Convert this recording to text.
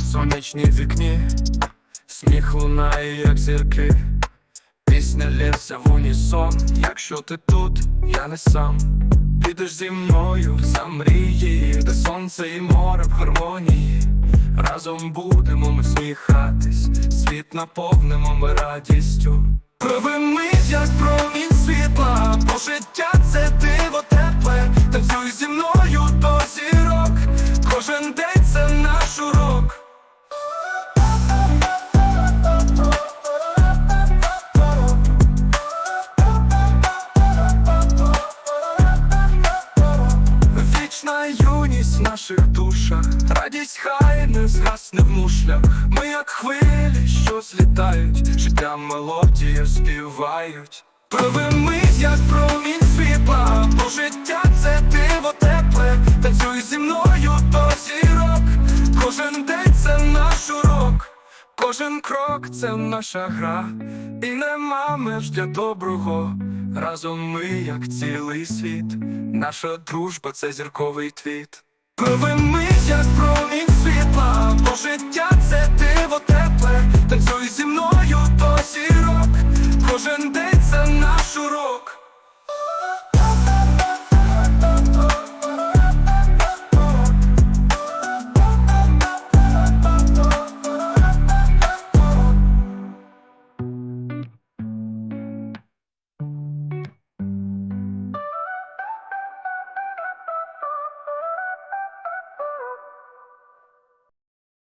сонячні вікні, сміх лунає, як зірки, пісня лється в унісон. Якщо ти тут, я не сам. Підеш зі мною за мрії, де сонце і море в гармонії. Разом будемо ми сміхатись, світ наповнимо ми радістю. Пливи мить, як промінь світла, наших душах, радість хай не згасне в мушлях. Ми як хвилі, що злітають, життя мелодія співають. Пливи як промінь світла, бо життя це диво тепле, танцюй зі мною до зірок. Кожен день це наш урок, кожен крок це наша гра, і нема меж для доброго. Разом ми, як цілий світ, наша дружба це зірковий твіт. Пливи як промінь світла, бо життя це диво тепле, танцюй зі.